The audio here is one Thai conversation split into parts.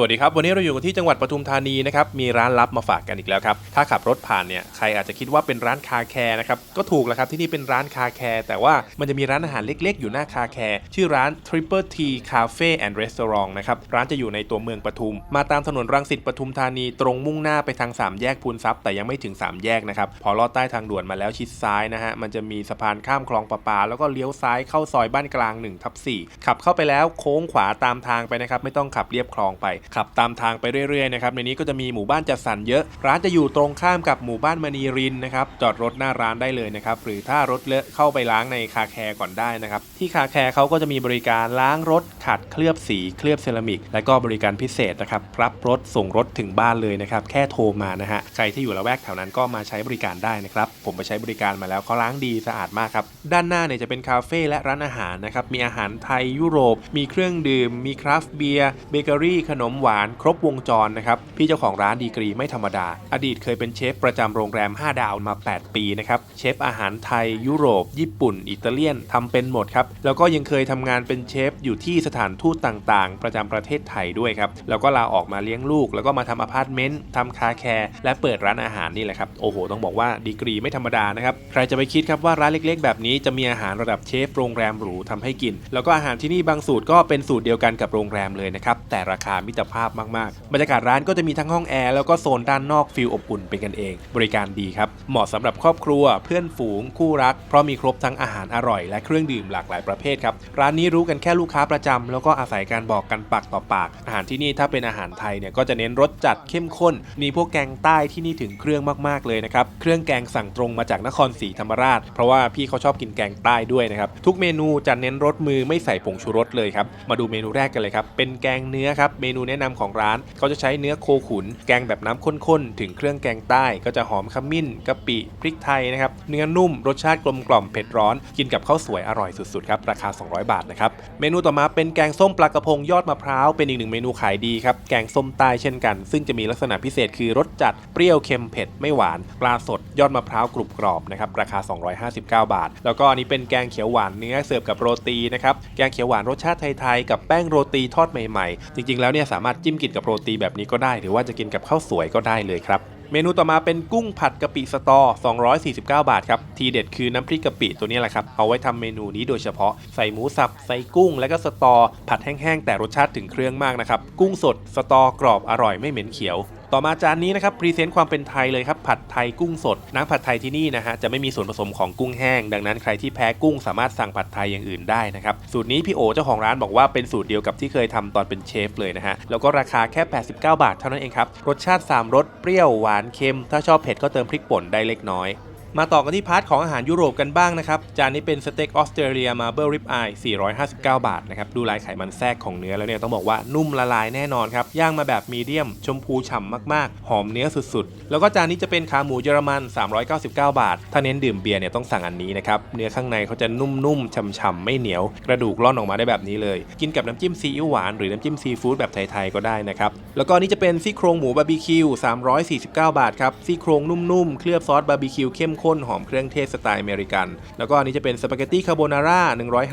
สวัสดีครับ วันนี้เราอยู่กันที่จังหวัดปทุมธานีนะครับมีร้านลับมาฝากกันอีกแล้วครับถ้าขับรถผ่านเนี่ยใครอาจจะคิดว่าเป็นร้านคาแคร์นะครับก็ถูกแล้วครับที่นี่เป็นร้านคาแคร์แต่ว่ามันจะมีร้านอาหารเล็กๆ อยู่หน้าคาแคร์ชื่อร้าน Triple T Cafe and Restaurant นะครับร้านจะอยู่ในตัวเมืองปทุม มาตามถนนรังสิตปทุมธานีตรงมุ่งหน้าไปทางสามแยกพูนทรัพย์แต่ยังไม่ถึงสามแยกนะครับพอลอดใต้ทางด่วนมาแล้วชิดซ้ายนะฮะมันจะมีสะพานข้ามคลองประปา แล้วก็เลี้ยวซ้ายเข้าซอยบ้านกลาง1ทับ4ขับเข้าไปแล้วโค้งขวาตามทางไปนะครับไม่ต้องขับเรียบคลองไปขับตามทางไปเรื่อยๆนะครับในนี้ก็จะมีหมู่บ้านจัดสรรเยอะ ร้านจะอยู่ตรงข้ามกับหมู่บ้านมณีรินนะครับจอดรถหน้าร้านได้เลยนะครับหรือถ้ารถเลอะเข้าไปล้างในคาแคร์ก่อนได้นะครับที่คาแคร์เขาก็จะมีบริการล้างรถขัดเคลือบสีเคลือบเซรามิก และก็บริการพิเศษนะครับรับรถส่งรถถึงบ้านเลยนะครับแค่โทรมานะฮะใครที่อยู่ละแวกแถวนั้นก็มาใช้บริการได้นะครับผมไปใช้บริการมาแล้วเขาล้างดีสะอาดมากครับด้านหน้าเนี่ยจะเป็นคาเฟ่และร้านอาหารนะครับมีอาหารไทยยุโรป มีเครื่องดื่ม มีคราฟต์เบียร์เบเกอรี่ขนมหวานครบวงจรนะครับ พี่เจ้าของร้านดีกรีไม่ธรรมดา อดีตเคยเป็นเชฟประจำโรงแรม 5 ดาวมา 8 ปีนะครับเชฟอาหารไทย ยุโรป ญี่ปุ่น อิตาเลียนทำเป็นหมดครับ แล้วก็ยังเคยทำงานเป็นเชฟอยู่ที่สถานทูตต่างๆ ประจำประเทศไทยด้วยครับแล้วก็ลาออกมาเลี้ยงลูก แล้วก็มาทำอพาร์ตเมนต์ทำคาแคร์และเปิดร้านอาหารนี่แหละครับโอ้โห ต้องบอกว่าดีกรีไม่ธรรมดานะครับใครจะไปคิดครับว่าร้านเล็กๆ แบบนี้จะมีอาหารระดับเชฟโรงแรมหรูทำให้กิน แล้วก็อาหารที่นี่บางสูตรก็เป็นสูตรเดียวกันกับโรงแรมเลยนะครับแต่ราคามิตรภาพมากๆ บรรยากาศร้านก็จะมีทั้งห้องแอร์แล้วก็โซนด้านนอกฟิลอบอุ่นเป็นกันเอง บริการดีครับ เหมาะสำหรับครอบครัวเพื่อนฝูงคู่รัก เพราะมีครบทั้งอาหารอร่อยและเครื่องดื่มหลากหลายประเภทครับ ร้านนี้รู้กันแค่ลูกค้าประจำแล้วก็อาศัยการบอกกันปากต่อปาก อาหารที่นี่ถ้าเป็นอาหารไทยเนี่ยก็จะเน้นรสจัดเข้มข้น มีพวกแกงใต้ที่นี่ถึงเครื่องมากๆเลยนะครับ เครื่องแกงสั่งตรงมาจากนครศรีธรรมราช เพราะว่าพี่เขาชอบกินแกงใต้ด้วยนะครับ ทุกเมนูจะเน้นรสมือไม่ใส่ผงชูรสเลยครับ มาดูเมนูแรกกันเลยครับ เป็นแกงเนื้อครับ เมนูแนะนำของร้านเขาจะใช้เนื้อโคขุน แกงแบบน้ำข้นๆ ถึงเครื่องแกงใต้ ก็จะหอมขมิ้นกะปิพริกไทยนะครับ เนื้อนุ่มรสชาติกลมกล่อมเผ็ดร้อน กินกับข้าวสวยอร่อยสุดๆครับ ราคา 200 บาทนะครับ เมนูต่อมาเป็นแกงส้มปลากระพงยอดมะพร้าว เป็นอีกหนึ่งเมนูขายดีครับ แกงส้มใต้เช่นกัน ซึ่งจะมีลักษณะพิเศษคือรสจัดเปรี้ยวเค็มเผ็ดไม่หวาน ปลาสดยอดมะพร้าวกรุบกรอบนะครับราคา 259 บาท แล้วก็อันนี้เป็นแกงเขียวหวานเนื้อเสิร์ฟกับโรตีนะครับแกงเขียวหวานรสชาติไทยๆกับแป้งโรตีทอดใหม่ๆ จริงๆแล้วเนี่ยสาามารถจิ้มกินกับโรตีแบบนี้ก็ได้ หรือว่าจะกินกับข้าวสวยก็ได้เลยครับ เมนูต่อมาเป็นกุ้งผัดกะปิสตอ 249 บาทครับ ทีเด็ดคือน้ำพริกกะปิตัวนี้แหละครับ เอาไว้ทำเมนูนี้โดยเฉพาะ ใส่หมูสับ ใส่กุ้ง และก็สตอ ผัดแห้งๆ แต่รสชาติถึงเครื่องมากนะครับ กุ้งสด สตอกรอบ อร่อยไม่เหม็นเขียว ต่อมาจานนี้นะครับพรีเซนต์ความเป็นไทยเลยครับผัดไทยกุ้งสดน้ำผัดไทยที่นี่นะฮะจะไม่มีส่วนผสมของกุ้งแห้ง ดังนั้นใครที่แพ้กุ้งสามารถสั่งผัดไทยอย่างอื่นได้นะครับสูตรนี้พี่โอเจ้าของร้านบอกว่าเป็นสูตรเดียวกับที่เคยทำตอนเป็นเชฟเลยนะฮะแล้วก็ราคาแค่ 89 บาทเท่านั้นเองครับรสชาติ 3รสเปรี้ยวหวานเค็ม ถ้าชอบเผ็ดก็เติมพริกป่นได้เล็กน้อย มาต่อกันที่พาร์ทของอาหารยุโรปกันบ้างนะครับ จานนี้เป็นสเต็กออสเตรเลียมาเบิลริบอาย459 บาทนะครับ ดูลายไขมันแทรกของเนื้อแล้วเนี่ยต้องบอกว่านุ่มละลายแน่นอนครับ ย่างมาแบบมีเดียม ชมพูฉ่ำมากๆ หอมเนื้อสุดๆ แล้วก็จานนี้จะเป็นขาหมูเยอรมัน 399 บาท ถ้าเน้นดื่มเบียร์เนี่ยต้องสั่งอันนี้นะครับ เนื้อข้างในเขาจะนุ่มๆฉ่ำๆไม่เหนียว กระดูกร่อนออกมาได้แบบนี้เลย กินกับน้ำจิ้มซีอิ๊วหวานหรือน้ำจิ้มซีฟู้ดแบบไทยๆก็ได้นะครับ แล้วก็นนี่จะเป็นซี่โครงหมูบาร์บีคิว349 บาทครับซี่โครงนุ่มๆเคลือบซอสบาร์บีคิวเข้มข้นหอมเครื่องเทศสไตล์อเมริกัน แล้วก็อันนี้จะเป็นสปาเกตตี้คาโบนาร่า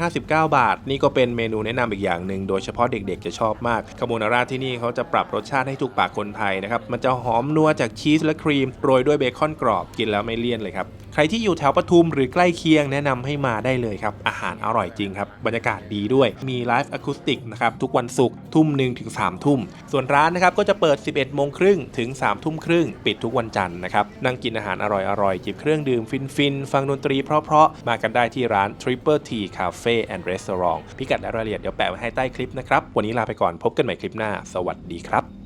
159 บาท นี่ก็เป็นเมนูแนะนำอีกอย่างหนึ่งโดยเฉพาะเด็กๆ จะชอบมากคาโบนาร่าที่นี่เขาจะปรับรสชาติให้ถูกปากคนไทยนะครับมันจะหอมนัวจากชีสและครีมโรยด้วยเบคอนกรอบกินแล้วไม่เลี่ยนเลยครับใครที่อยู่แถวปทุมหรือใกล้เคียงแนะนำให้มาได้เลยครับอาหารอร่อยจริงครับบรรยากาศดีด้วยมีไลฟ์อะคูสติกนะครับทุกวันศุกร์ทุ่มหนึ่งถึง3ามทุ่มส่วนร้านนะครับก็จะเปิด 11โมงครึ่งถึง3ทุ่มครึ่งปิดทุกวันจันทร์นะครับนั่งกินอาหารอร่อยๆจิบเครื่องดื่มฟินๆ ฟังดนตรีเพราะๆ มากันได้ที่ร้าน Triple T Cafe and Restaurant พิกัดและรายละเอียดเดี๋ยวแปะไว้ให้ใต้คลิปนะครับ วันนี้ลาไปก่อนพบกันใหม่คลิปหน้า สวัสดีครับ